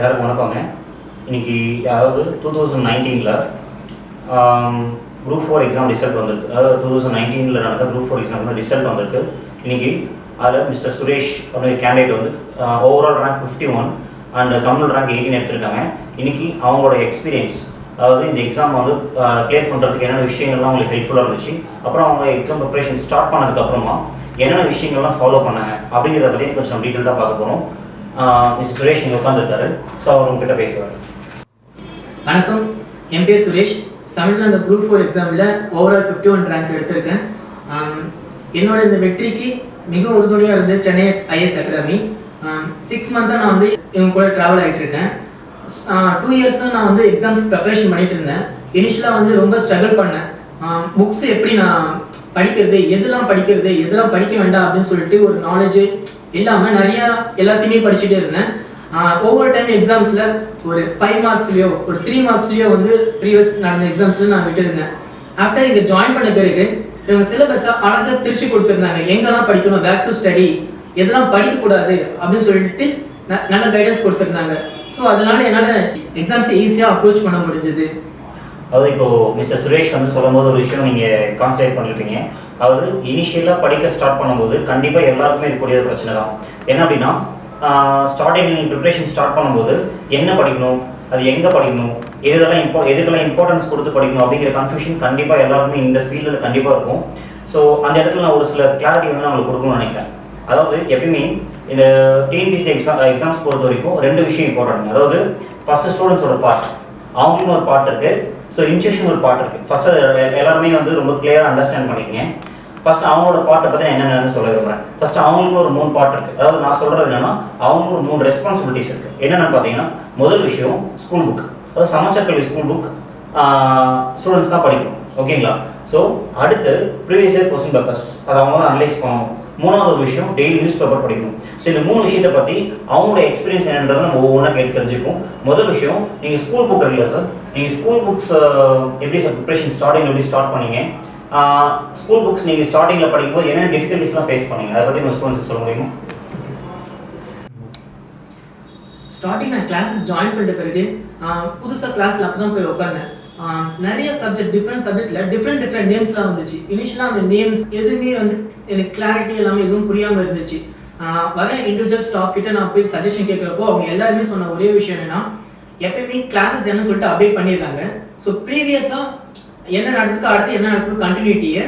எல்லாருக்கும் வணக்கங்க. இன்னைக்கு அதாவது டூ தௌசண்ட் நைன்டீனில் குரூப் ஃபோர் எக்ஸாம் ரிசல்ட் வந்திருக்கு. அதாவது டூ தௌசண்ட் நைன்டீனில் நடந்த குரூப் ஃபோர் எக்ஸாம் ரிசல்ட் வந்திருக்கு. இன்னைக்கு அதில் மிஸ்டர் சுரேஷ் அப்படிங்கிற கேண்டிடேட் வந்து overall rank fifty one and communal rank eighteen எடுத்திருக்காங்க. இன்னைக்கு அவங்களோட எக்ஸ்பீரியன்ஸ் அதாவது இந்த எக்ஸாம் வந்து கிளியர் பண்ணுறதுக்கு என்னென்ன விஷயங்கள்லாம் அவங்களுக்கு ஹெல்ப்ஃபுல்லாக இருந்துச்சு. அப்புறம் அவங்க எக்ஸாம் ப்ரிப்பரேஷன் ஸ்டார்ட் பண்ணதுக்கப்புறமா என்னென்ன விஷயங்கள்லாம் ஃபாலோ பண்ணாங்க அப்படிங்கிறத பற்றி கொஞ்சம் டீட்டெயிலாக பார்க்க போகிறோம் மிஸ் சுரேஷ் இங்கே உட்காந்துருக்காரு ஸோ அவர் உங்ககிட்ட பேசுவார். வணக்கம். என் பேர் சுரேஷ். தமிழ்நாடு குரூப் ஃபோர் எக்ஸாமில் ஓவரால் ஃபிஃப்டி ஒன் ரேங்க் எடுத்திருக்கேன். என்னோட இந்த வெற்றிக்கு மிக உறுதுணையாக இருந்தது சென்னை ஐஎஸ் அகாடமி சிக்ஸ் மந்த்தாக நான் வந்து இவங்க கூட ட்ராவல் ஆகிட்டு இருக்கேன். டூ இயர்ஸாக நான் வந்து எக்ஸாம்ஸ் ப்ரிப்பரேஷன் பண்ணிட்டு இருந்தேன். இனிஷியலாக வந்து ரொம்ப ஸ்ட்ரகிள் பண்ணேன். புக்ஸ் எப்படி நான் படிக்கிறது எதெல்லாம் படிக்கிறது எதெல்லாம் படிக்க வேண்டாம் அப்படின்னு சொல்லிட்டு ஒரு நாலேஜ் இல்லாமல் நிறையா எல்லாத்தையுமே படிச்சுட்டே இருந்தேன். ஒவ்வொரு டைம் எக்ஸாம்ஸில் ஒரு ஃபைவ் மார்க்ஸ்லையோ ஒரு த்ரீ மார்க்ஸ்லையோ வந்து ப்ரீவியஸ் நடந்த எக்ஸாம்ஸில் நான் விட்டுருந்தேன். ஆஃப்டர் இங்கே ஜாயின் பண்ண பிறகு இவங்க சிலபஸை அழகாக பிரித்து கொடுத்துருந்தாங்க. எங்கெல்லாம் படிக்கணும்? பேக் டு ஸ்டடி எதெல்லாம் படிக்கக்கூடாது? அப்படின்னு சொல்லிட்டு ந- நல்ல கைடன்ஸ் கொடுத்துருந்தாங்க. ஸோ அதனால என்னால் எக்ஸாம்ஸை ஈஸியாக அப்ரோச் பண்ண முடிஞ்சது. அதாவது இப்போ மிஸ்டர் சுரேஷ் வந்து சொல்லும்போது ஒரு விஷயம் நீங்கள் கான்சென்ட்ரேட் பண்ணிருப்பீங்க. அதாவது இனிஷியலாக படிக்க ஸ்டார்ட் பண்ணும்போது கண்டிப்பாக எல்லாருக்குமே இருக்கக்கூடிய ஒரு பிரச்சனை தான். என்ன அப்படின்னா ஸ்டார்டிங் நீங்கள் ப்ரிப்ரேஷன் ஸ்டார்ட் பண்ணும்போது என்ன படிக்கணும் அது எங்கே படிக்கணும் எதெல்லாம் இம்போ எதுக்கெல்லாம் இம்பார்ட்டன்ஸ் கொடுத்து படிக்கணும் அப்படிங்கிற கன்ஃபியூஷன் கண்டிப்பாக எல்லாருக்குமே இந்த ஃபீல்டில் கண்டிப்பாக இருக்கும். ஸோ அந்த இடத்துல நான் ஒரு சில கிளாரிட்டி வந்து நான் உங்களுக்கு கொடுக்கணும்னு நினைக்கிறேன். அதாவது எப்பயுமே இந்த டிஎன்பிசி எக்ஸாம் எக்ஸாம்ஸ் பொறுத்த வரைக்கும் ரெண்டு விஷயம் இம்பார்ட்டன்ட் அதாவது ஃபஸ்ட்டு ஸ்டூடெண்ட்ஸோட பார்ட் அவங்களுக்கும் ஒரு பார்ட் இருக்குது ஸோ இன்ஸ்டியூஷன் ஒரு பாட்டு இருக்குது ஃபஸ்ட்டு எல்லாருமே வந்து ரொம்ப கிளியராக அண்டர்ஸ்டாண்ட் பண்ணிக்கங்க. ஃபஸ்ட் அவங்களோட பாட்டை பற்றி என்னென்னு சொல்ல விரும்புறேன். ஃபஸ்ட் அவங்களுக்கும் ஒரு மூணு பாட்டு இருக்குது அதாவது நான் சொல்கிறது என்னென்னா அவங்களுக்கு ஒரு மூணு ரெஸ்பான்சிபிலிட்டிஸ் இருக்குது என்னென்னு பார்த்தீங்கன்னா முதல் விஷயம் ஸ்கூல் புக் அதாவது சமச்சர் கல்வி ஸ்கூல் புக் ஸ்டூடெண்ட்ஸ் தான் படிக்கணும். ஓகேங்களா ஸோ அடுத்து ப்ரீவியஸ் இயர் கொஸ்டின் பேப்பர்ஸ் அதை அவங்க தான் அனலைஸ் பண்ணணும். மூணாவது ஒரு விஷயம் டெய்லி நியூஸ் பேப்பர் படிக்கணும். ஸோ இந்த மூணு விஷயத்தை பற்றி அவங்களோட எக்ஸ்பீரியன்ஸ் என்னன்றதை நம்ம ஒவ்வொன்றா கேட்டு தெரிஞ்சுப்போம். முதல் விஷயம் நீங்கள் ஸ்கூல் புக் இருக்குல்ல சார் நீங்கள் ஸ்கூல் புக்ஸ் எப்படி சார் ப்ரிப்ரேஷன் ஸ்டார்டிங் எப்படி ஸ்டார்ட் பண்ணீங்க? ஸ்கூல் புக்ஸ் நீங்கள் ஸ்டார்டிங்கில் படிக்கும்போது என்னென்ன டிஃபிகல்ட்டிஸ்லாம் ஃபேஸ் பண்ணீங்க? அதை பற்றி உங்கள் ஸ்டூடெண்ட்ஸ்க்கு சொல்ல முடியுமா? ஸ்டார்டிங் நான் கிளாஸஸ் ஜாயின் பண்ணிட்ட பிறகு புதுசாக கிளாஸில் அப்போ தான் போய் உட்காந்தேன். நிறைய சப்ஜெக்ட் டிஃப்ரெண்ட் சப்ஜெக்டில் டிஃப்ரெண்ட் டிஃப்ரெண்ட் நேம்ஸ்லாம் வந்துச்சு. இனிஷியலாக அந்த நேம்ஸ் எதுவுமே வந்து எனக்கு கிளாரிட்டி எல்லாமே எதுவும் புரியாமல் இருந்துச்சு. வர இண்டிவிஜுவல் ஸ்டாஃப் கிட்ட நான் போய் சஜஷன் கேட்குறப்போ அவங்க எல்லாருமே சொன்ன ஒரே விஷயம் என்னன்னா எப்பயுமே கிளாஸஸ் என்ன சொல்லிட்டு அப்டேட் பண்ணிடுறாங்க. ஸோ ப்ரீவியஸாக என்ன நடக்குது அடுத்து என்ன நடக்குது கண்டினியூட்டியை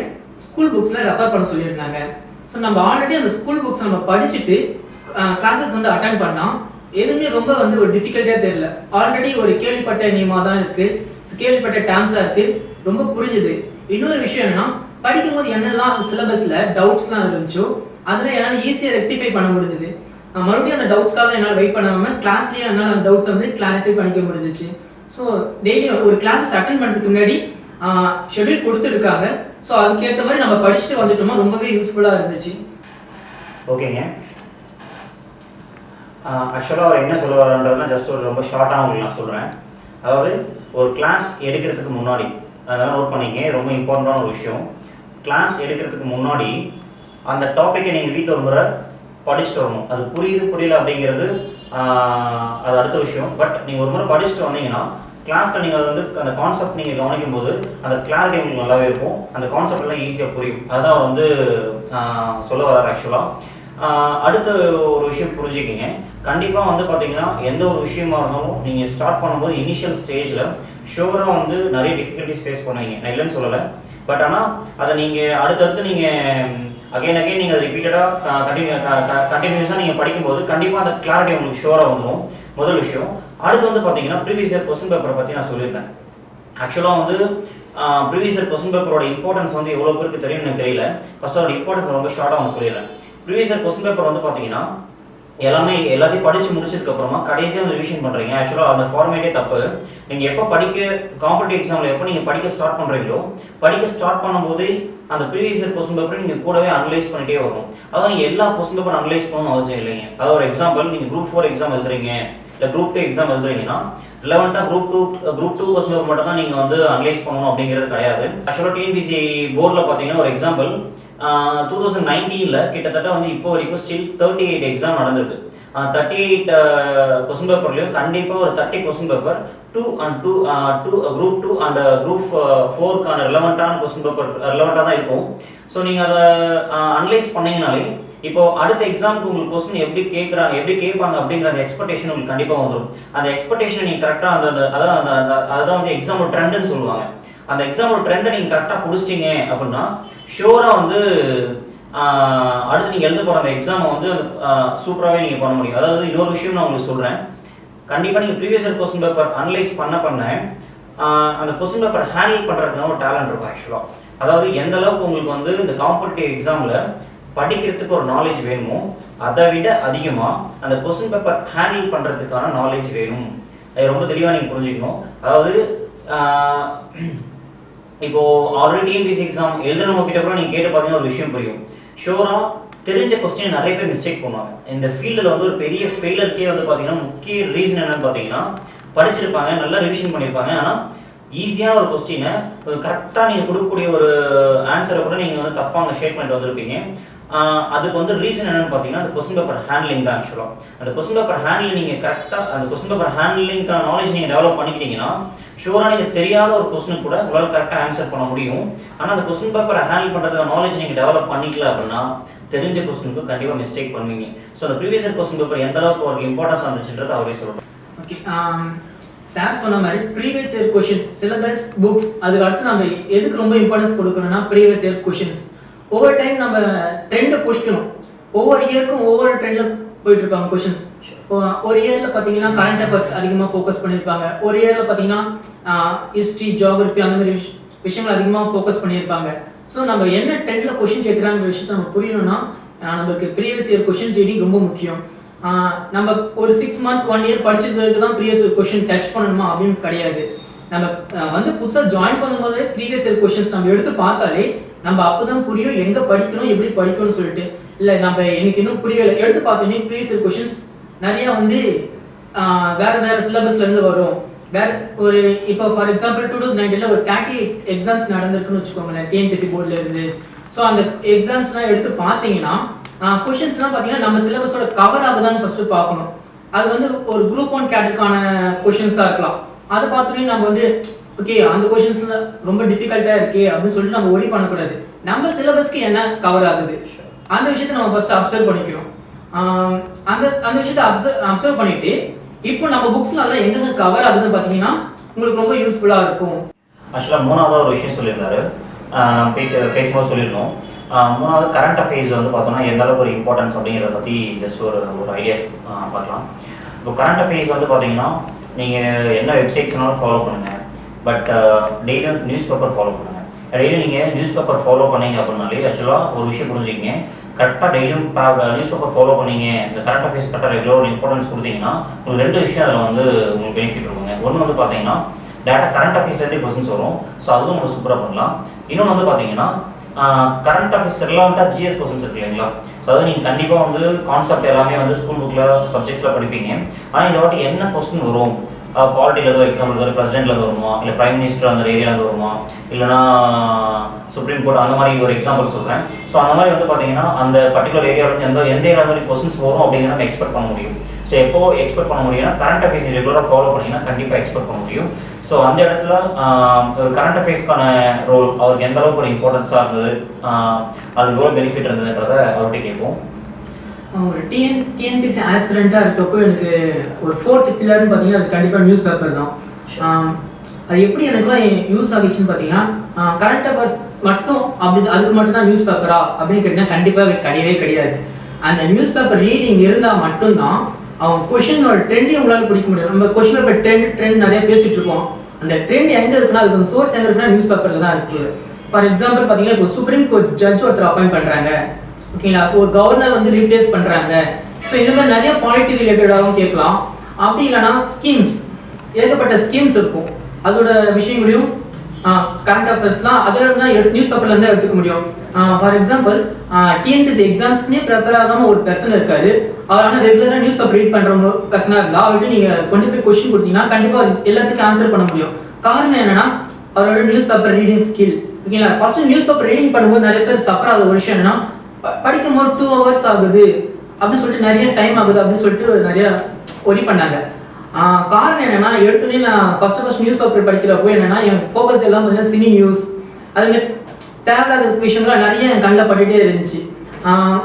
ஸ்கூல் புக்ஸில் ரெஃபர் பண்ண சொல்லியிருந்தாங்க. ஸோ நம்ம ஆல்ரெடி அந்த ஸ்கூல் புக்ஸ் நம்ம படிச்சுட்டு கிளாஸஸ் வந்து அட்டன் பண்ணால் எதுவுமே ரொம்ப வந்து ஒரு டிஃபிகல்ட்டியாக தெரியல. ஆல்ரெடி ஒரு கேள்விப்பட்ட நியமாக தான் இருக்குது கேள்விப்பட்ட டேர்ம்ஸாக இருக்குது ரொம்ப புரிஞ்சுது. இன்னொரு விஷயம் என்னன்னா படிக்கும்போது என்னெல்லாம் சிலபஸில் டவுட்ஸ்லாம் இருந்துச்சோ அதில் என்னால் ஈஸியாக ரெக்டிஃபை பண்ண முடிஞ்சுது. மறுபடியும் அந்த டவுட்ஸ்க்காக என்னால் வெயிட் பண்ணாமல் கிளாஸ்லேயே என்னால் அந்த டவுட்ஸ் வந்து கிளாரிஃபை பண்ணிக்க முடிஞ்சிச்சு. ஸோ டெய்லி ஒரு கிளாஸஸ் அட்டன் பண்ணுறதுக்கு முன்னாடி ஷெட்யூல் கொடுத்துருக்காங்க. ஸோ அதுக்கேற்ற மாதிரி நம்ம படிச்சுட்டு வந்துட்டோமா ரொம்பவே யூஸ்ஃபுல்லாக இருந்துச்சு. ஓகேங்க. ஆக்சுவலாக அவர் என்ன சொல்ல வர்றன்றதுனா ஜஸ்ட் ஒரு ரொம்ப ஷார்ட்டாக உங்களுக்கு நான் சொல்கிறேன் அதாவது ஒரு கிளாஸ் எடுக்கிறதுக்கு முன்னாடி அதெல்லாம் நோட் பண்ணிங்க ரொம்ப இம்பார்ட்டண்டான ஒரு விஷயம். கிளாஸ் எடுக்கிறதுக்கு முன்னாடி அந்த டாப்பிக்கை நீங்கள் வீட்டில் ஒரு முறை படிச்சுட்டு வரணும். அது புரியுது புரியல அப்படிங்கிறது அது அடுத்த விஷயம். பட் நீங்கள் ஒரு முறை படிச்சுட்டு வந்தீங்கன்னா கிளாஸில் நீங்கள் வந்து அந்த கான்செப்ட் நீங்கள் கவனிக்கும் போது அந்த கிளாரிட்டி உங்களுக்கு நல்லாவே இருக்கும். அந்த கான்செப்ட் எல்லாம் ஈஸியாக புரியும். அதுதான் வந்து சொல்ல வர்றார் ஆக்சுவலாக அடுத்த ஒரு விஷயம் புரிஞ்சுக்கிங்க. கண்டிப்பாக வந்து பார்த்தீங்கன்னா எந்த ஒரு விஷயமா இருந்தாலும் நீங்கள் ஸ்டார்ட் பண்ணும்போது இனிஷியல் ஸ்டேஜில் ஷோராக வந்து நிறைய டிஃபிகல்ட்டிஸ் ஃபேஸ் பண்ணுவீங்க. நான் இல்லைன்னு சொல்லலை. பட் ஆனால் அதை நீங்கள் அடுத்தடுத்து நீங்கள் அகைன் அகைன் நீங்கள் அதை ரிப்பீட்டடாக கண்டினியூ கண்டினியூஸாக நீங்கள் படிக்கும்போது கண்டிப்பாக அந்த கிளாரிட்டி உங்களுக்கு ஷோராக வந்துடும் முதல் விஷயம். அடுத்து வந்து பார்த்தீங்கன்னா ப்ரீவியஸ் இயர் கொஸ்டின் பேப்பரை பற்றி நான் சொல்லியிருந்தேன். ஆக்சுவலாக வந்து ப்ரீவியஸ் இயர் கொஸ்டின் பேப்பரோட இம்பார்ட்டன்ஸ் வந்து எவ்வளோ பேருக்கு தெரியும் எனக்கு தெரியல. ஃபஸ்ட் அதோட இம்பார்ட்டன்ஸ் ரொம்ப ஷார்ட்டாக அவங்க சொல்லிடுறேன். ப்ரீவியஸ் இயர் கொஸ்டின் பேப்பர் வந்து பார்த்தீங்கன்னா எல்லாமே எல்லாத்தையும் படித்து முடிச்சதுக்கப்புறமா கடைசியாக வந்து ரிவிஷன் பண்ணுறீங்க ஆக்சுவலாக அந்த ஃபார்மேட்டே தப்பு. நீங்கள் எப்போ படிக்க காம்படிட்டிவ் எக்ஸாம்ல எப்போ நீங்கள் படிக்க ஸ்டார்ட் பண்ணுறீங்களோ படிக்க ஸ்டார்ட் பண்ணும்போதே அந்த ப்ரீவியஸ் இயர் கொஸ்டின் பேப்பர் நீங்கள் கூடவே அனலைஸ் பண்ணிட்டே வரும் அதாவது எல்லா கொஸ்டின் பேப்பர் அனலைஸ் பண்ணணும் அவசியம் இல்லைங்க. அதாவது ஒரு எக்ஸாம்பிள் நீங்கள் குரூப் ஃபோர் எக்ஸாம் எழுதுறீங்க இல்லை குரூப் டூ எக்ஸாம் எழுதுறீங்கன்னா ரிலவெண்ட்டாக group two group two question paper மட்டும் தான் நீங்கள் வந்து அனலைஸ் பண்ணணும் அப்படிங்கிறது கிடையாது. ஆக்சுவலாக டிஎன்பிசி போர்டில் பார்த்தீங்கன்னா ஒரு எக்ஸாம்பிள் டூ தௌசண்ட் நைன்டீனில் கிட்டத்தட்ட வந்து இப்போ வரைக்கும் ஸ்டில் தேர்ட்டி எயிட் எக்ஸாம் நடந்திருக்கு தேர்ட்டி எயிட் கொஸ்டின் பேப்பர்லையும் கண்டிப்பாக ஒரு thirty question paper two and two two group two and group ஃபோருக்கான ரிலவெண்ட்டான கொஸ்டின் பேப்பர் ரிலவெண்ட்டாக தான் இருக்கும். ஸோ நீங்கள் அதை அனலைஸ் பண்ணீங்கனாலே இப்போ அடுத்த எக்ஸாமுக்கு உங்களுக்கு கொஸ்டின் எப்படி கேட்குறாங்க எப்படி கேட்பாங்க அப்படிங்கிற அந்த எக்ஸ்பெக்டேஷன் உங்களுக்கு கண்டிப்பாக வந்துடும் அந்த எக்ஸ்பெக்டேஷன் நீங்கள் கரெக்டாக அந்த அந்த- அதான் அந்த அதான் அதுதான் வந்து எக்ஸாமோட ட்ரெண்டுன்னு சொல்லுவாங்க. அந்த எக்ஸாமோட ட்ரெண்டை நீங்கள் கரெக்டாக பிடிச்சிட்டிங்க அப்படின்னா ஷோராக வந்து அடுத்து நீங்கள் எழுத போகிற அந்த எக்ஸாமை வந்து சூப்பராகவே நீங்கள் பண்ண முடியும். அதாவது இன்னொரு விஷயம் நான் உங்களுக்கு சொல்கிறேன் கண்டிப்பாக நீங்கள் previous year question paper analyse பண்ண பண்ண அந்த கொஸ்டின் பேப்பர் ஹேண்டில் பண்ணுறதுக்கு ஒரு டேலண்ட் இருக்கும் ஆக்சுவலாக அதாவது எந்த அளவுக்கு உங்களுக்கு வந்து இந்த காம்படிட்டிவ் எக்ஸாமில் படிக்கிறதுக்கு ஒரு நாலேஜ் வேணுமோ அதை விட அதிகமாக அந்த கொஸ்டின் பேப்பர் ஹேண்டில் பண்ணுறதுக்கான நாலேஜ் வேணும். அது ரொம்ப தெளிவாக நீங்கள் புரிஞ்சுக்கணும். அதாவது இப்போ ஆல்ரெடி டிஎன்பிசி எக்ஸாம் எழுதுறவங்க கிட்ட கூட நீங்கள் கேட்டு பார்த்தீங்கன்னா ஒரு விஷயம் புரியும். ஷோராக தெரிஞ்ச கொஸ்டின் நிறைய பேர் மிஸ்டேக் பண்ணுவாங்க. இந்த ஃபீல்டில் வந்து ஒரு பெரிய ஃபெயிலருக்கே வந்து பார்த்தீங்கன்னா முக்கிய ரீசன் என்னன்னு பார்த்தீங்கன்னா படிச்சிருப்பாங்க நல்லா ரிவிஷன் பண்ணியிருப்பாங்க ஆனால் ஈஸியான ஒரு கொஸ்டினை கரெக்டாக நீங்கள் கொடுக்கக்கூடிய ஒரு ஆன்சரை கூட நீங்கள் வந்து தப்பாக ஷேட் பண்ணிட்டு வந்திருப்பீங்க. அதுக்கு வந்து ரீசன் என்னன்னு பார்த்தீங்கன்னா அந்த கொஸ்டின் பேப்பர் ஹேண்ட்லிங் தான் ஆக்சுவலாக அந்த கொஸ்டின் பேப்பர் ஹேண்ட்லிங் நீங்கள் கரெக்டாக அந்த கொஸ்டின் பேப்பர் ஹேண்ட்லிங்கான நாலேஜ் நீங்கள் டெவலப் பண்ணிக்கிட்டீங்கன்னா ஷூராக நீங்கள் தெரியாத ஒரு கொஸ்டினுக்கு கூட உங்களால் கரெக்டாக ஆன்சர் பண்ண முடியும். ஆனால் அந்த கொஸ்டின் பேப்பரை ஹேண்டில் பண்ணுறதுக்கான நாலேஜ் நீங்கள் டெவலப் பண்ணிக்கல அப்படின்னா தெரிஞ்ச கொஸ்டினுக்கு கண்டிப்பாக மிஸ்டேக் பண்ணுவீங்க. ஸோ அந்த ப்ரீவியஸ் கொஸ்டின் பேப்பர் எந்த அளவுக்கு ஒரு இம்பார்ட்டன்ஸ் வந்துச்சுன்றது அவரே சொல்லணும் ஓகே um, சார் சொன்ன மாதிரி previous year question syllabus books அதுக்கு அடுத்து நம்ம எதுக்கு ரொம்ப இம்பார்ட்டன்ஸ் கொடுக்கணும்னா ப்ரீவியஸ் இயர் கொஷின்ஸ் ஒவ்வொரு டைம் நம்ம ட்ரெண்டை பிடிக்கணும். ஒவ்வொரு இயருக்கும் ஒவ்வொரு ட்ரெண்டில் போயிட்டு இருப்பாங்க கொஷின்ஸ் ஒரு இயரில் பார்த்தீங்கன்னா கரண்ட் அஃபேர்ஸ் அதிகமாக ஃபோக்கஸ் பண்ணியிருப்பாங்க. ஒரு இயரில் பார்த்தீங்கன்னா ஹிஸ்ட்ரி ஜியாகிரபி அந்த மாதிரி விஷ- விஷயங்கள் அதிகமாக ஃபோக்கஸ் பண்ணியிருப்பாங்க. ஸோ நம்ம என்ன ட்ரெண்டில் கொஷின் கேட்குறாங்கிற விஷயத்தை நம்ம புரியணும்னா நம்மளுக்கு ப்ரீவியஸ் இயர் கொஷின் ரீடிங் ரொம்ப முக்கியம். நம்ம ஒரு சிக்ஸ் மந்த் ஒன் இயர் படிச்சிருக்கிறதுக்கு தான் ப்ரீவியஸ் இயர் கொஷின் டச் பண்ணணுமா அப்படின்னு கிடையாது. நம்ம வந்து புதுசாக ஜாயின் பண்ணும்போது ப்ரீவியஸ் இயர் கொஷின்ஸ் நம்ம எடுத்து பார்த்தாலே நம்ம அப்போதான் புரியும் எங்க படிக்கணும் எப்படி படிக்கணும்னு சொல்லிட்டு. இல்ல நம்ம எனக்கு இன்னும் புரியல. எடுத்து பார்த்தோன்னே ப்ரீவியஸ் கொஷின்ஸ் நிறைய வந்து வேற வேற சிலபஸ்ல இருந்து வரும். வேற ஒரு இப்போ ஃபார் எக்ஸாம்பிள் டூ தௌசண்ட் நைன்டீன்ல ஒரு தேர்ட்டி எக்ஸாம்ஸ் நடந்திருக்குன்னு வச்சுக்கோங்களேன் டிஎன்பிசி போர்டில் இருந்து. ஸோ அந்த எக்ஸாம்ஸ்லாம் எடுத்து பார்த்தீங்கன்னா கொஷின்ஸ்லாம் பார்த்தீங்கன்னா நம்ம சிலபஸோட கவர் ஆகுதான்னு ஃபர்ஸ்ட் பார்க்கணும். அது வந்து ஒரு குரூப் ஒன் கேட்டுக்கான கொஷின்ஸாக இருக்கலாம். அதை பார்த்தோன்னே நம்ம வந்து ஓகே அந்த கொஷின்ஸ்ல ரொம்ப டிஃபிகல்ட்டா இருக்கே அப்படின்னு சொல்லிட்டு நம்ம ஒரி பண்ணக்கூடாது. நம்ம சிலபஸ்க்கு என்ன கவர் ஆகுது? அந்த விஷயத்தை நம்ம ஃபர்ஸ்ட் அப்சர்வ் பண்ணிக்கணும். அந்த அந்த விஷயத்தை அப்சர்வ் அப்சர்வ் பண்ணிட்டு இப்போ நம்ம புக்ஸ்ல அதெல்லாம் எங்கெங்க கவர் ஆகுதுன்னு பார்த்தீங்கன்னா உங்களுக்கு ரொம்ப யூஸ்ஃபுல்லா இருக்கும். ஆக்சுவலாக மூணாவது ஒரு விஷயம் சொல்லியிருந்தாரு. நம்ம பேச பேசும்போது சொல்லியிருந்தோம். மூணாவது கரண்ட் அஃபேர்ஸ் வந்து பார்த்தோம்னா எந்த அளவுக்கு ஒரு இம்பார்ட்டன்ஸ் அப்படிங்கிறத பற்றி ஜஸ்ட் ஒரு ஒரு ஐடியாஸ் பார்க்கலாம். இப்போ கரண்ட் அஃபேர்ஸ் வந்து பார்த்தீங்கன்னா நீங்கள் என்ன வெப்சைட்ஸ் வேணாலும் ஃபாலோ பண்ணுங்கள் பட் டெய்லியும் நியூஸ் பேப்பர் ஃபாலோ பண்ணுங்கள் டெய்லி நீங்கள் நியூஸ் பேப்பர் ஃபாலோ பண்ணீங்க அப்படின்னாலே ஆக்சுவலாக ஒரு விஷயம் புரிஞ்சுக்கிங்க. கரெக்டாக டெய்லியும் நியூஸ் பேப்பர் ஃபாலோ பண்ணீங்க. இந்த கரண்ட் அஃபேர்ஸ் கரெக்டாக ரெகுலர் இம்பார்ட்டன்ஸ் கொடுத்தீங்கன்னா உங்களுக்கு ரெண்டு விஷயம் அதில் வந்து உங்களுக்கு பெனிஃபிட் இருக்குங்க ஒன்று வந்து பார்த்தீங்கன்னா டேட்டா கரண்ட் அஃபேர்ஸ்லேருந்தே கொஸ்டின்ஸ் வரும். ஸோ அதுவும் நம்ம சூப்பராக பண்ணலாம். இன்னொன்று வந்து பார்த்தீங்கன்னா கரண்ட் அஃபேர்ஸ் ரிலவெண்ட்டாக ஜிஎஸ் கொஸ்டின்ஸ் இருக்கு இல்லைங்களா? ஸோ அதாவது நீங்கள் கண்டிப்பாக வந்து கான்செப்ட் எல்லாமே வந்து ஸ்கூல் புக்கில் சப்ஜெக்ட்ஸில் படிப்பீங்க. ஆனால் இந்த வாட்டி என்ன கொஸ்டின் வரும்? பாலிட்டியில் ஏதோ எக்ஸாம்பிள் வந்து பிரசிடென்ட்ல வருமா? இல்லை பிரைம் மினிஸ்டர் அந்த ஏரியாவில் வருமா? இல்லைனா சுப்ரீம் கோர்ட் அந்த மாதிரி ஒரு எக்ஸாம்பிள் சொல்கிறேன் ஸோ அந்த மாதிரி வந்து பார்த்தீங்கன்னா அந்த பர்டிகுலர் ஏரியாவில் எந்த எந்த ஏரியா கொஸ்டின்ஸ் வரும் அப்படிங்கிறத நம்ம எக்ஸ்பெக்ட் பண்ண முடியும். ஸோ எப்போ எக்ஸ்பெக்ட் பண்ண முடியும்னா கரண்ட் அஃபேர்ஸ் ரெகுலராக ஃபாலோ பண்ணிங்கன்னா கண்டிப்பாக எக்ஸ்பெக்ட் பண்ண முடியும். ஸோ அந்த இடத்துல ஒரு கரண்ட் அஃபேர்ஸ்க்கான ரோல் அவருக்கு எந்த அளவுக்கு ஒரு இம்பார்ட்டன்ஸாக இருந்தது அது எவ்வளோ பெனிஃபிட் இருந்ததுன்றதை அவர்கிட்ட கேட்போம். ஒரு டிஎன் டிஎன்பிசி ஆஸ்பிரண்ட்டாக இருக்கப்போ எனக்கு ஒரு ஃபோர்த் பில்லர்னு பார்த்தீங்கன்னா அது கண்டிப்பாக நியூஸ் பேப்பர் தான் அது எப்படி எனக்குலாம் யூஸ் ஆகிச்சுன்னு பார்த்தீங்கன்னா கரண்ட் அஃபேர்ஸ் மட்டும் அப்படி அதுக்கு மட்டும் தான் நியூஸ் பேப்பரா அப்படின்னு கேட்டால் கண்டிப்பாக கிடையவே கிடையாது. அந்த நியூஸ் பேப்பர் ரீடிங் இருந்தால் மட்டும்தான் அவன் கொஷினோட ட்ரெண்டையும் உங்களால் பிடிக்க முடியும். நம்ம கொஷின் பேப்பர் ட்ரெண்ட் ட்ரெண்ட் நிறைய பேசிட்டு இருக்கோம். அந்த ட்ரெண்ட் எங்கே இருக்குன்னா அதுக்கு சோர்ஸ் எங்கே இருக்குன்னா நியூஸ் பேப்பரில் தான் இருக்குது ஃபார் எக்ஸாம்பிள் பார்த்தீங்கன்னா இப்போ சுப்ரீம் கோர்ட் ஜட்ஜ் ஒருத்தர் அப்பாயிண்ட் பண்ணுறாங்க ஓகேங்களா? ஒரு கவர்னர் வந்து ரீப்ளேஸ் பண்ணுறாங்க ஸோ இந்த மாதிரி நிறைய பாலிட்டி ரிலேட்டடாகவும் கேட்கலாம். அப்படி இல்லைன்னா ஸ்கீம்ஸ் ஏகப்பட்ட ஸ்கீம்ஸ் இருக்கும். அதோட விஷயங்களையும் கரண்ட் அஃபேர்ஸ்லாம் அதில் இருந்து தான் நியூஸ் பேப்பர்லேருந்து எடுத்துக்க முடியும். ஃபார் எக்ஸாம்பிள் டிஎன்பிசி எக்ஸாம்ஸ்க்குனே ப்ரிப்பேர் ஆகாமல் ஒரு பர்சன் இருக்காரு. அவர் ஆனால் ரெகுலராக நியூஸ் பேப்பர் ரீட் பண்ணுற பர்சனாக இருந்தால் அவர்கிட்ட நீங்கள் கொண்டு போய் கொஸ்டின் கொடுத்தீங்கன்னா கண்டிப்பாக எல்லாத்துக்கும் ஆன்சர் பண்ண முடியும். காரணம் என்னன்னா அவரோட நியூஸ் பேப்பர் ரீடிங் ஸ்கில் ஓகேங்களா? ஃபர்ஸ்ட் நியூஸ் பேப்பர் ரீடிங் பண்ணும்போது நிறைய பேர் சஃபர் ஆகிற ஒரு விஷயம் என்னன்னா படிக்கும் போது டூ ஹவர்ஸ் ஆகுது. அப்படின்னு சொல்லிட்டு நிறைய டைம் ஆகுது அப்படின்னு சொல்லிட்டு நிறைய ஒரி பண்ணாங்க. காரணம் என்னன்னா எடுத்தோடனே நான் ஃபர்ஸ்ட் ஃபர்ஸ்ட் நியூஸ் பேப்பர் படிக்கிறப்போ என்னன்னா என் ஃபோக்கஸ் எல்லாம் பார்த்தீங்கன்னா சினி நியூஸ் அதுமாதிரி தேவையில்லாத விஷயங்கள்லாம் நிறைய என் கண்ணில் பட்டுட்டே இருந்துச்சு.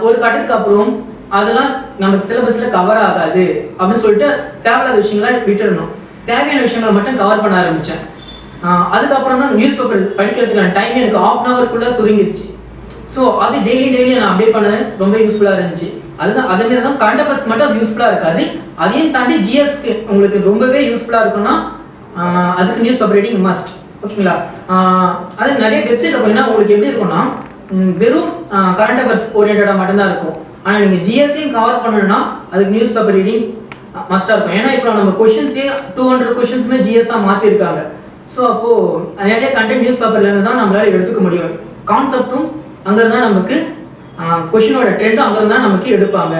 ஒரு கட்டத்துக்கு அப்புறம் அதெல்லாம் நமக்கு சிலபஸில் கவர் ஆகாது அப்படின்னு சொல்லிட்டு தேவையில்லாத விஷயங்களை விட்டுடணும். தேவையான விஷயங்களை மட்டும் கவர் பண்ண ஆரம்பித்தேன் அதுக்கப்புறம் தான் நியூஸ் பேப்பர் படிக்கிறதுக்கான டைம் எனக்கு ஆஃப் அன் ஹவருக்குள்ள சுருங்கிடுச்சு. ஸோ அது டெய்லி டெய்லி நான் அப்டேட் பண்ணது ரொம்ப யூஸ்ஃபுல்லாக இருந்துச்சு. அதுதான் அதே மாதிரி தான் கரண்ட் அஃபேர்ஸ் மட்டும் அது யூஸ்ஃபுல்லாக இருக்காது. அதையும் தாண்டி ஜிஎஸ்க்கு உங்களுக்கு ரொம்பவே யூஸ்ஃபுல்லாக இருக்குன்னா அதுக்கு நியூஸ் பேப்பர் ரீடிங் மஸ்ட் ஓகேங்களா அது நிறைய வெப்சைட்டில் போனீங்கன்னா உங்களுக்கு எப்படி இருக்கும்னா வெறும் கரண்ட் அஃபேர்ஸ் ஓரியன்டாக மட்டும்தான் இருக்கும். ஆனால் நீங்கள் ஜிஎஸ்சியும் கவர் பண்ணணும்னா அதுக்கு நியூஸ் பேப்பர் ரீடிங் மஸ்டாக இருக்கும். ஏன்னா இப்போ நம்ம கொஷின்ஸ்லேயே டூ ஹண்ட்ரட் கொஷின்ஸுமே ஜிஎஸ்ஸாக மாற்றிருக்காங்க ஸோ அப்போது நிறைய கண்டென்ட் நியூஸ் பேப்பர்லேருந்து தான் நம்மளால எடுத்துக்க முடியும். கான்செப்டும் அங்கே தான் நமக்கு கொஷினோட ட்ரெண்டும் அங்கே தான் நமக்கு எடுப்பாங்க.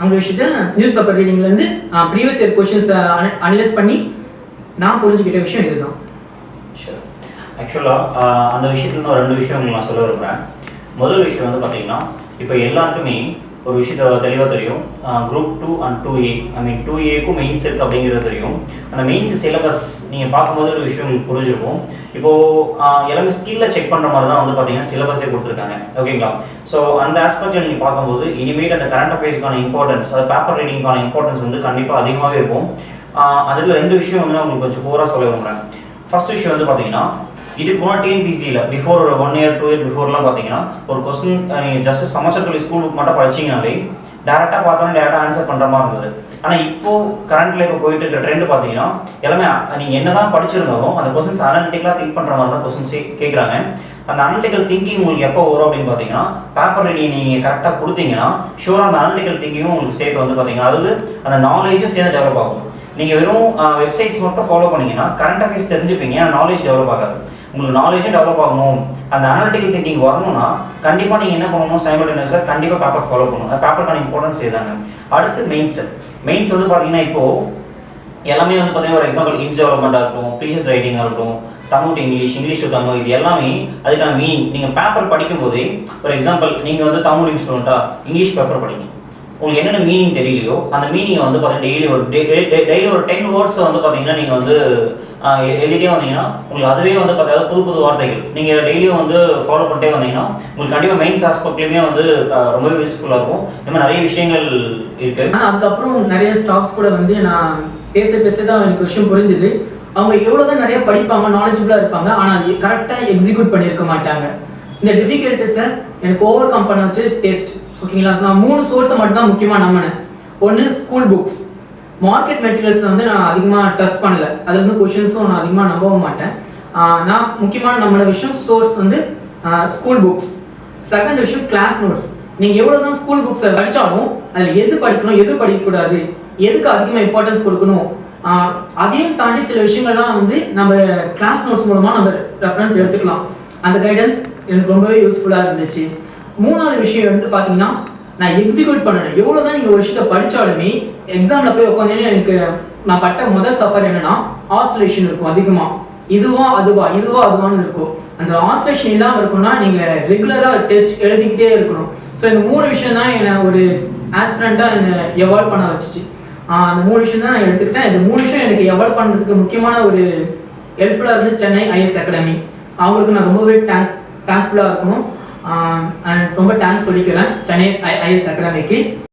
அங்கே வச்சுட்டு நியூஸ் பேப்பர் ரீடிங்லேருந்து ப்ரீவியஸ் இயர் கொஷின்ஸை அனலைஸ் பண்ணி நான் புரிஞ்சுக்கிட்ட விஷயம் இதுதான். ஆக்சுவலாக அந்த விஷயத்துல ரெண்டு விஷயம் உங்களுக்கு நான் சொல்ல விரும்புகிறேன் முதல் விஷயம் வந்து பார்த்தீங்கன்னா இப்போ எல்லாருக்குமே ஒரு விஷயத்த தெளிவாக தெரியும். Group two and two A I mean two ஏக்கும் மெயின்ஸ் இருக்குது அப்படிங்கிறது தெரியும். அந்த மெயின்ஸ் சிலபஸ் நீங்கள் பார்க்கும்போது ஒரு விஷயம் உங்களுக்கு புரிஞ்சிருக்கும். இப்போது எல்லாமே ஸ்கில்ல செக் பண்ணுற மாதிரி தான் வந்து பார்த்தீங்கன்னா சிலபஸே கொடுத்துருக்காங்க. ஓகேங்களா ஸோ அந்த ஆஸ்பெக்டில் நீங்கள் பார்க்கும்போது இனிமேட் அந்த கரண்ட் அஃபேர்ஸ்க்கான இம்பார்ட்டன்ஸ் அது பேப்பர் ரீடிங்க்கான இம்பார்ட்டன்ஸ் வந்து கண்டிப்பாக அதிகமாகவே இருக்கும். அதில் ரெண்டு விஷயம் வந்து நான் உங்களுக்கு கொஞ்சம் போராக சொல்ல விரும்புகிறேன் ஃபர்ஸ்ட் விஷயம் வந்து பார்த்தீங்கன்னா இது போனால் டிஎன்பிசியில் பிஃபோர் ஒரு ஒன் இயர் டூ இயர் பிஃபோர்லாம் பார்த்தீங்கன்னா ஒரு கொஸ்டின் நீங்கள் ஜஸ்ட் சமச்சர் ஸ்கூல் புக் மட்டும் படிச்சீங்கனாலே டேரெக்டாக பார்த்தோன்னா டேரெக்டாக ஆன்சர் பண்ணுற மாதிரி இருந்தது. ஆனால் இப்போது கரண்ட்டில் இப்போ போயிட்டு இருக்க ட்ரெண்ட் பார்த்தீங்கன்னா எல்லாமே நீங்கள் என்ன தான் படிச்சிருந்தாலும் அந்த கொஸ்டின்ஸ் அனலிட்டிக்கலாக திங்க் பண்ணுற மாதிரி தான் கொஸ்டின்ஸ் கேட்குறாங்க அந்த அனலிட்டிக்கல் திங்கிங் உங்களுக்கு எப்போ வரும் அப்படின்னு பார்த்தீங்கன்னா பேப்பர் ரீடிங் நீங்கள் கரெக்டாக கொடுத்தீங்கன்னா ஷூராக அந்த அனலிட்டிக்கல் திங்கிங்கும் உங்களுக்கு சேர்த்து வந்து பார்த்தீங்கன்னா அதாவது அந்த நாலேஜும் சேர்ந்து டெவலப் ஆகும். நீங்கள் வெறும் வெப்சைட்ஸ் மட்டும் ஃபாலோ பண்ணிங்கன்னா கரண்ட் அஃபேர்ஸ் தெரிஞ்சுப்பீங்க நாலேஜ் டெவலப் ஆகாது. உங்களுக்கு நாலேஜும் டெவலப் ஆகணும். அந்த அனாலிட்டிக்கல் திங்கிங் வரணும்னா கண்டிப்பாக நீங்கள் என்ன பண்ணணும்? சைமல்டேனியஸாக கண்டிப்பாக பேப்பர் ஃபாலோ பண்ணணும். அந்த பேப்பருக்கான இம்பார்ட்டன்ஸ் இதுதாங்க அடுத்து மெயின்ஸ் மெயின்ஸ் வந்து பார்த்தீங்கன்னா இப்போது எல்லாமே வந்து பார்த்தீங்கன்னா ஒரு எக்ஸாம்பிள் இன்ஸ் டெவலப்மெண்ட்டாக இருக்கட்டும் ப்ரீஷியஸ் ரைட்டிங்காக இருக்கட்டும் Tamil to English English to Tamil இது எல்லாமே அதுக்கான மீனிங் நீங்கள் பேப்பர் படிக்கும்போதே ஒரு எக்ஸாம்பிள் நீங்கள் வந்து தமிழ் இன்ஸ்டூடெண்ட்டாக இங்கிலீஷ் பேப்பர் படிங்க. உங்களுக்கு என்னென்ன மீனிங் தெரியலையோ அந்த மீனிங்கை வந்து பார்த்தீங்கன்னா டெய்லி ஒரு டெய்லி ஒரு டென் வேர்ட்ஸ் வந்து பார்த்தீங்கன்னா நீங்கள் வந்து எழுதிட்டே வந்தீங்கன்னா உங்களுக்கு அதுவே வந்து பார்த்தீங்கன்னா புது புது வார்த்தைகள். நீங்கள் டெய்லியும் வந்து ஃபாலோ பண்ணிட்டே வந்தீங்கன்னா உங்களுக்கு கண்டிப்பாக மெயின்ஸ் ஆஸ்பெக்ட்லேயுமே வந்து ரொம்பவே யூஸ்ஃபுல்லாக இருக்கும். இந்த மாதிரி நிறைய விஷயங்கள் இருக்குது ஆனால் அதுக்கப்புறம் நிறைய ஸ்டாக்ஸ் கூட வந்து நான் பேச பேச தான் எனக்கு விஷயம் புரிஞ்சுது. அவங்க எவ்வளோ தான் நிறைய படிப்பாங்க நாலேஜபிளாக இருப்பாங்க ஆனால் அது கரெக்டாக எக்ஸிக்யூட் பண்ணியிருக்க மாட்டாங்க. இந்த டிஃபிகல்ட்டிஸை எனக்கு ஓவர் கம் பண்ண வச்சு டெஸ்ட் ஓகேங்களா நான் மூணு சோர்ஸை மட்டும்தான் முக்கியமாக நம்பினேன். ஒன்று ஸ்கூல் புக்ஸ் மார்க்கெட் மெட்டீரியல்ஸ் வந்து நான் அதிகமாக டச் பண்ணல. அதில் வந்து கொஷின்ஸும் நான் அதிகமாக நம்பவும் மாட்டேன். நான் முக்கியமான நம்மளோட விஷயம் சோர்ஸ் வந்து ஸ்கூல் புக்ஸ் செகண்ட் விஷயம் கிளாஸ் நோட்ஸ் நீங்கள் எவ்வளோ தான் ஸ்கூல் புக்ஸை படித்தாலும் அதில் எது படிக்கணும் எது படிக்கக்கூடாது எதுக்கு அதிகமாக இம்பார்ட்டன்ஸ் கொடுக்கணும் அதையும் தாண்டி சில விஷயங்கள்லாம் வந்து நம்ம கிளாஸ் நோட்ஸ் மூலமாக நம்ம ரெஃபரன்ஸ் எடுத்துக்கலாம். அந்த கைடன்ஸ் எனக்கு ரொம்பவே யூஸ்ஃபுல்லாக இருந்துச்சு. மூணாவது விஷயம் வந்து பார்த்தீங்கன்னா நான் எக்ஸிக்யூட் பண்ணணும். எவ்வளோ தான் நீங்கள் ஒரு விஷயத்தை படித்தாலுமே எக்ஸாமில் போய் உட்காந்தீங்கன்னா எனக்கு நான் பட்ட முதல் சஃபர் என்னன்னா ஆசோலேஷன் இருக்கும் அதிகமாக இதுவா அதுவா இதுவா அதுவான்னு இருக்கும். அந்த ஆசோலேஷன் இல்லாமல் இருக்கும்னா நீங்கள் ரெகுலராக டெஸ்ட் எழுதிக்கிட்டே இருக்கணும். ஸோ இந்த மூணு விஷயம் தான் என்னை ஒரு ஆஸ்பிரண்ட்டாக என்னை எவால்வ் பண்ண வச்சுச்சு. அந்த மூணு விஷயம் தான் நான் எடுத்துக்கிட்டேன். இந்த மூணு விஷயம் எனக்கு எவால்வ் பண்ணுறதுக்கு முக்கியமான ஒரு ஹெல்ப்ஃபுல்லாக இருந்து சென்னை ஐஎஸ் அகாடமி அவங்களுக்கு நான் ரொம்பவே தேங்க் தேங்க்ஃபுல்லாக இருக்கணும். அண்ட் ரொம்ப தேங்க்ஸ் சொல்லிக்கிறேன். சென்னை ஐஎஸ் அகாடமிக்கு